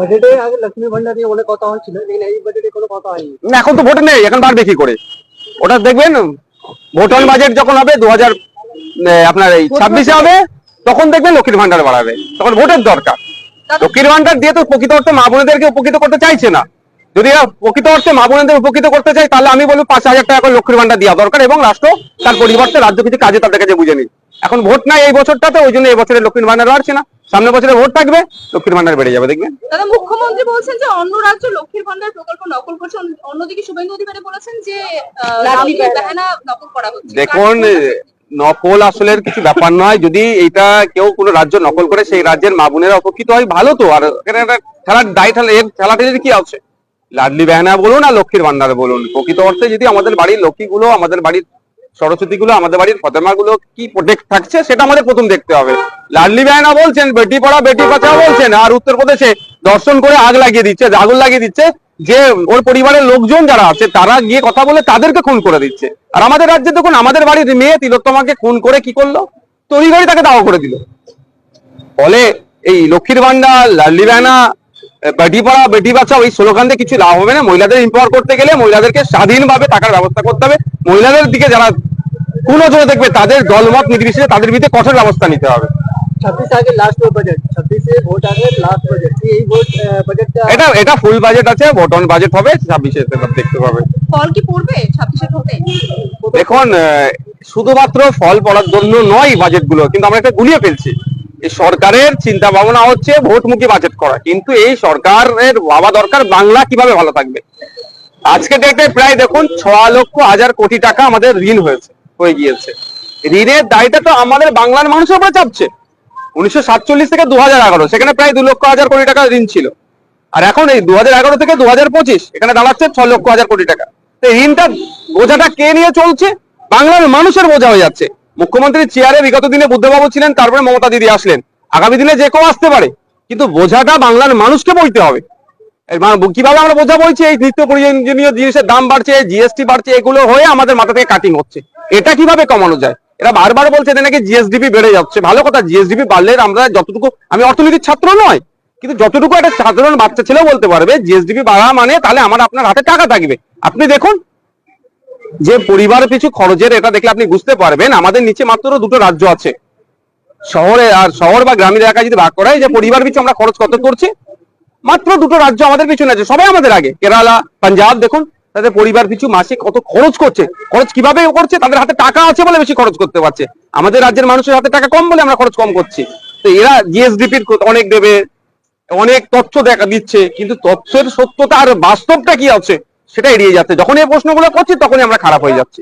বাজেটে আগে লক্ষ্মী ভান্ডার নিয়ে অনেক কথা হচ্ছিল কিন্তু এই বাজেটে কোনো কথা হয়নি। না, এখন তো ভোট নেই এখন বাড়বে কি করে? ওটা দেখবেন ভোট বাজেট যখন হবে দু হাজার আপনার এই ছাব্বিশে হবে তখন দেখবেন লক্ষ্মীর ভান্ডার বাড়াবে। তখন ভোটের দরকার। লক্ষ্মীর ভান্ডার দিয়ে তো প্রকৃত অর্থে মা বোনদেরকে উপকৃত করতে চাইছে না। যদি এরা প্রকৃত অর্থে মা বোনেদের উপকৃত করতে চাই তাহলে আমি বলব পাঁচ হাজার টাকা করে লক্ষ্মীর ভান্ডার দেওয়া দরকার এবং রাষ্ট্র তার পরিবর্তে রাজ্য কিছু কাজে তাদের কাছে বুঝে নিই এখন ভোট নাই এই বছরটাতে ওই জন্য এই বছরে লক্ষ্মীর ভান্ডার বাড়ছে না। সামনে বছরে ভোট থাকবে লক্ষ্মীর ভান্ডার বেড়ে যাবে দেখবেন। দাদা মুখ্যমন্ত্রী বলছেন যে অন্য রাজ্য লক্ষ্মীর ভান্ডার প্রকল্প নকল করছে। অন্যদিকে শুভেন্দু অধিকারী বলেছেন যে নকল করা হচ্ছে। দেখুন নকল আসলে কিছু ব্যাপার নয়। যদি এটা কেউ কোনো রাজ্য নকল করে সেই রাজ্যের মা বোনেরা উপকৃত হয় ভালো তো। আর এখানে একটা খেলার দায় ঠেলা এর ঠেলাঠেলির কি আছে? লাডলি বেহানা বলুন আর লক্ষ্মীর ভান্ডার বলুন। প্রকৃত অর্থে যদি আমাদের বাড়ির লক্ষ্মীগুলো, আমাদের বাড়ির সরস্বতী গুলো আমাদের বাড়িরগুলো কি প্রোটেক্ট থাকছে, সেটা আমাদের প্রথম দেখতে হবে। লাডলি বেহানা বলছেন বেটি পড়া বেটি বাঁচাও বলছেন, আর উত্তরপ্রদেশে দর্শন করে আগ লাগিয়ে দিচ্ছে আগুন লাগিয়ে দিচ্ছে, যে ওর পরিবারের লোকজন যারা আছে, তারা গিয়ে কথা বলে তাদেরকে খুন করে দিচ্ছে। আর আমাদের রাজ্যে দেখুন, আমাদের বাড়ির মেয়ে তিলোত্তমাকে খুন করে কি করল? তড়িঘড়ি তাকে দাওয়া করে দিল। ফলে এই লক্ষ্মীর ভান্ডার, লাডলি বেহানা বেটি পড়া বেটি বাঁচাও এই স্লোগান দিয়ে কিছু লাভ হবে না। মহিলাদের এম্পাওয়ার করতে গেলে মহিলাদেরকে স্বাধীনভাবে টাকার ব্যবস্থা করতে হবে। মহিলাদের দিকে যারা কুনজরে দেখবে তাদের দলমত নির্বিশেষে তাদের বিরুদ্ধে কঠোর ব্যবস্থা নিতে হবে। ছাব্বিশ আগে লাস্ট বাজেট ছাব্বিশে ভোট আগে লাস্ট বাজেট এই ভোট বাজেটটা এটা এটা ফুল বাজেট আছে ভোট অন বাজেট হবে ছাব্বিশে দেখতে পাবে। ফল কি পড়বে ছাব্বিশের ভোটে দেখুন শুধুমাত্র ফল পড়ার জন্য নয় বাজেটগুলো কিন্তু আমরা একটা গুলিয়ে ফেলছি। সরকারের চিন্তা ভাবনা হচ্ছে ভোটমুখী বাজেট করা। কিন্তু এই সরকারের বাবা দরকার, বাংলা কীভাবে ভালো থাকবে? আজকে ডেটে প্রায় দেখুন, ছ লক্ষ হাজার কোটি টাকা আমাদের ঋণ হয়েছে, হয়ে গিয়েছে। ঋণের দায়টা তো আমাদের বাংলার মানুষের উপরে চাপছে। উনিশশো সাতচল্লিশ থেকে দু হাজার এগারো, সেখানে প্রায় দু লক্ষ হাজার কোটি টাকা ঋণ ছিল। আর এখন এই দু এগারো থেকে দু হাজার পঁচিশ, এখানে দাঁড়াচ্ছে ছ লক্ষ হাজার কোটি টাকা। তো ঋণটা বোঝাটা কে নিয়ে চলছে? বাংলার মানুষের বোঝা হয়ে যাচ্ছে। মুখ্যমন্ত্রী চেয়ারে বিগত দিনে বুদ্ধবাবু ছিলেন, তারপরে মমতা দিদি আসলেন। আগামী দিনে যে কেউ আসতে পারে, কিন্তু বোঝাটা বাংলার মানুষকে বইতে হবে। মানে কীভাবে আমরা বোঝা বলছি এই নিত্য প্রয়োজনীয় জিনিসের দাম বাড়ছে জিএসটি বাড়ছে, এগুলো হয়ে আমাদের মাথা থেকে কাটিং হচ্ছে। এটা কীভাবে কমানো যায়? এরা বারবার বলছে যে নাকি জিএসডিপি বেড়ে যাচ্ছে। ভালো কথা জিএসডিপি বাড়লে আমরা যতটুকু আমি অর্থনীতির ছাত্র নয়, কিন্তু যতটুকু একটা সাধারণ বাচ্চা ছেলেও বলতে পারবে জিএসডিপি বাড়া মানে তাহলে আমার আপনার হাতে টাকা থাকবে। আপনি দেখুন যে পরিবার পিছু খরচের এটা দেখলে আপনি বুঝতে পারবেন। আমাদের নিচে মাত্র দুটো রাজ্য আছে। শহরে আর শহর বা গ্রামীণ এলাকায় যদি ভাগ করা হয়, যে পরিবার পিছু আমরা খরচ কত করছি? মাত্র দুটো রাজ্য আমাদের পিছনে আছে। সবাই আমাদের আগে। কেরালা, পাঞ্জাব, দেখুন, তাদের পরিবার পিছু মাসে কত খরচ করছে। খরচ কীভাবে করছে? তাদের হাতে টাকা আছে বলে বেশি খরচ করতে পারছে। আমাদের রাজ্যের মানুষের হাতে টাকা কম বলে আমরা খরচ কম করছি। তো এরা জিএসডিপির অনেক দেবে, অনেক তথ্য দেখা দিচ্ছে। কিন্তু তথ্যের সত্যতা আর বাস্তবটা কি আছে? সেটা এড়িয়ে যাচ্ছে। যখন এই প্রশ্নগুলো করছি তখনই আমরা খারাপ হয়ে যাচ্ছি।